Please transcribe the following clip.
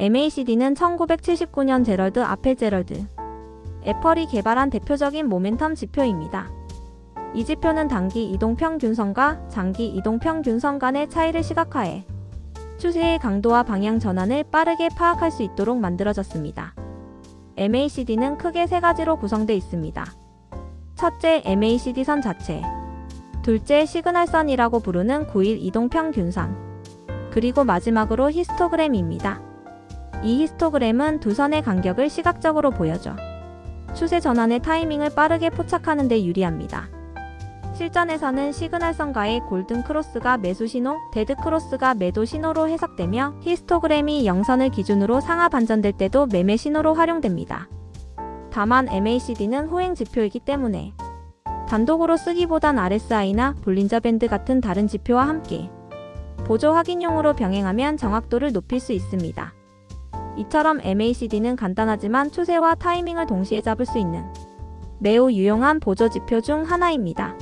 MACD는 1979년 제럴드 아펠 제럴드 애플이 개발한 대표적인 모멘텀 지표입니다. 이 지표는 단기 이동 평균선과 장기 이동 평균선 간의 차이를 시각화해 추세의 강도와 방향 전환을 빠르게 파악할 수 있도록 만들어졌습니다. MACD는 크게 세 가지로 구성되어 있습니다. 첫째, MACD 선 자체. 둘째, 시그널선이라고 부르는 9일 이동 평균선. 그리고 마지막으로 히스토그램입니다. 이 히스토그램은 두 선의 간격을 시각적으로 보여줘. 추세 전환의 타이밍을 빠르게 포착하는 데 유리합니다. 실전에서는 시그널선과의 골든 크로스가 매수 신호, 데드 크로스가 매도 신호로 해석되며 히스토그램이 영선을 기준으로 상하 반전될 때도 매매 신호로 활용됩니다. 다만 MACD는 호행 지표이기 때문에 단독으로 쓰기보단 RSI나 볼린저 밴드 같은 다른 지표와 함께 보조 확인용으로 병행하면 정확도를 높일 수 있습니다. 이처럼 MACD는 간단하지만 추세와 타이밍을 동시에 잡을 수 있는 매우 유용한 보조 지표 중 하나입니다.